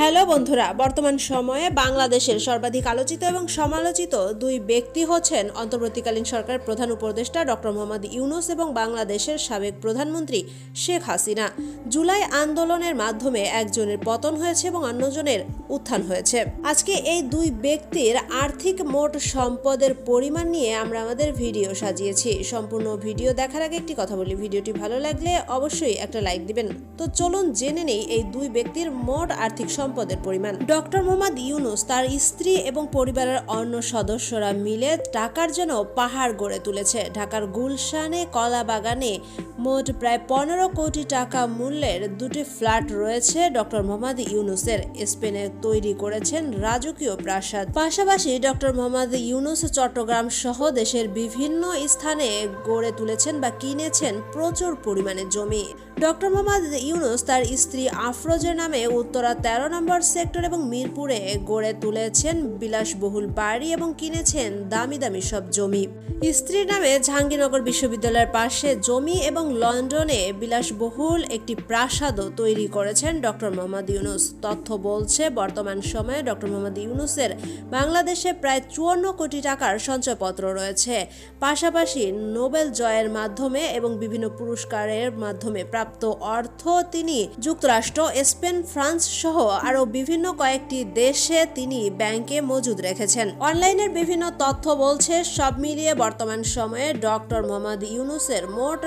Hello বন্ধুরা, বর্তমান সময়ে বাংলাদেশের সর্বাধিক আলোচিত এবং সমালোচিত দুই ব্যক্তি হচ্ছেন অন্তর্বর্তীকালীন সরকারের প্রধান উপদেষ্টা ডক্টর মোহাম্মদ ইউনুস এবং বাংলাদেশের সাবেক প্রধানমন্ত্রী শেখ হাসিনা। জুলাই আন্দোলনের মাধ্যমে একজনের পতন হয়েছে এবং অন্যজনের উত্থান হয়েছে। আজকে এই দুই ব্যক্তির আর্থিক মোট সম্পদের পরিমাণ নিয়ে আমরা আমাদের ভিডিও সাজিয়েছি। সম্পূর্ণ ভিডিও দেখার আগে একটি কথা বলি, ভিডিওটি ভালো লাগলে অবশ্যই একটা লাইক দিবেন। তো চলুন জেনে নেই, এই দুই ব্যক্তির মোট আর্থিক সম্পদের পরিমাণ। ডক্টর মোহাম্মদ ইউনুস তার স্ত্রী এবং পরিবারের অন্য সদস্যরা মিলে টাকার জন্য পাহাড় গড়ে তুলেছে। ঢাকার গুলশানে কলা বাগানে মোট প্রায় পনেরো কোটি টাকা মূল্যের দুটি ফ্ল্যাট রয়েছে ডক্টর মোহাম্মদ ইউনুসের। স্পেনে তৈরি করেছেন রাজকীয় প্রাসাদ। পাশাপাশি ডক্টর মোহাম্মদ ইউনুস চট্টগ্রাম সহ দেশের বিভিন্ন স্থানে গড়ে তুলেছেন বা কিনেছেন প্রচুর পরিমাণে জমি। ডক্টর মোহাম্মদ ইউনুস তার স্ত্রী আফরোজের নামে উত্তরা তেরো নম্বর সেক্টর এবং মিরপুরে গড়ে তুলেছেন বিলাসবহুল বাড়ি এবং কিনেছেন দামি দামি সব জমি। স্ত্রীর নামে জাহাঙ্গীরনগর বিশ্ববিদ্যালয়ের পাশে জমি এবং লন্ডনে বিলাসবহুল একটি প্রাসাদও তৈরি করেছেন ডক্টর মোহাম্মদ ইউনুস। তথ্য বলছে, বর্তমান সময়ে ডক্টর মোহাম্মদ ইউনুসের বাংলাদেশে প্রায় চুয়ান্ন কোটি টাকার সঞ্চয়পত্র রয়েছে। পাশাপাশি নোবেল জয়ের মাধ্যমে এবং বিভিন্ন পুরস্কারের মাধ্যমে প্রাপ্ত অর্থ তিনি যুক্তরাষ্ট্র, স্পেন, ফ্রান্স সহ আরও বিভিন্ন কয়েকটি দেশে তিনি ব্যাংকে মজুদ রেখেছেন। অনলাইনের বিভিন্ন তথ্য বলছে, সব মিলিয়ে বর্তমান সময়ে ডক্টর মোহাম্মদ ইউনুসের মোট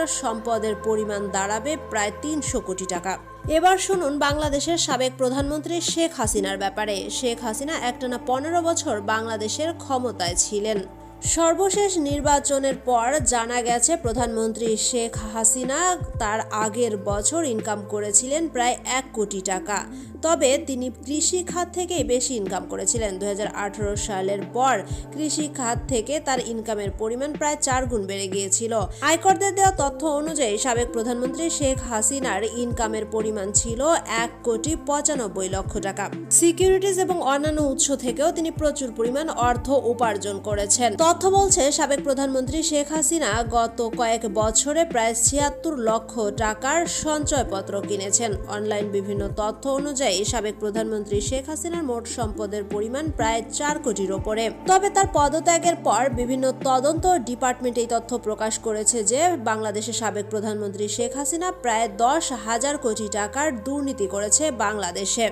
সম্পদের পরিমাণ দাঁড়াবে প্রায় তিনশো কোটি টাকা। এবার শুনুন বাংলাদেশের সাবেক প্রধানমন্ত্রী শেখ হাসিনার ব্যাপারে। শেখ হাসিনা একটানা পনেরো বছর বাংলাদেশের ক্ষমতায় ছিলেন। সর্বশেষ নির্বাচনের পর জানা গেছে, প্রধানমন্ত্রী শেখ হাসিনা তার আগের বছর ইনকাম করেছিলেন প্রায় এক কোটি টাকা। তবে তিনি কৃষি খাত থেকেই বেশি ইনকাম করেছিলেন। দু হাজার আঠারো সালের পর কৃষি খাত থেকে তার ইনকামের পরিমাণ প্রায় চার গুণ বেড়ে গিয়েছিল। আয়করদের দেওয়া তথ্য অনুযায়ী, সাবেক প্রধানমন্ত্রী শেখ হাসিনার ইনকামের পরিমাণ ছিল এক কোটি পঁচানব্বই লক্ষ টাকা। সিকিউরিটিজ এবং অন্যান্য উৎস থেকেও তিনি প্রচুর পরিমাণ অর্থ উপার্জন করেছেন। তথ্য বলছে, সাবেক প্রধানমন্ত্রী শেখ হাসিনা গত কয়েক বছরে প্রায় ছিয়াত্তর লক্ষ টাকার সঞ্চয়পত্র কিনেছেন। অনলাইন বিভিন্ন তথ্য অনুযায়ী, সাবেক প্রধানমন্ত্রী শেখ হাসিনার মোট সম্পদের পরিমাণ প্রায় চার কোটির ওপরে। তবে তার পদত্যাগের পর বিভিন্ন তদন্ত ডিপার্টমেন্ট এই তথ্য প্রকাশ করেছে যে বাংলাদেশের সাবেক প্রধানমন্ত্রী শেখ হাসিনা প্রায় দশ হাজার কোটি টাকার দুর্নীতি করেছে বাংলাদেশে।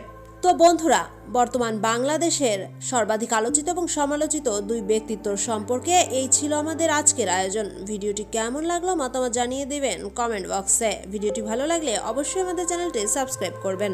তো বন্ধুরা, বর্তমান বাংলাদেশের সর্বাধিক আলোচিত এবং সমালোচিত দুই ব্যক্তিত্বর সম্পর্কে এই ছিল আমাদের আজকের আয়োজন। ভিডিওটি কেমন লাগল মতামত জানিয়ে দেবেন কমেন্ট বক্সে। ভিডিওটি ভালো লাগলে অবশ্যই আমাদের চ্যানেলটি সাবস্ক্রাইব করবেন।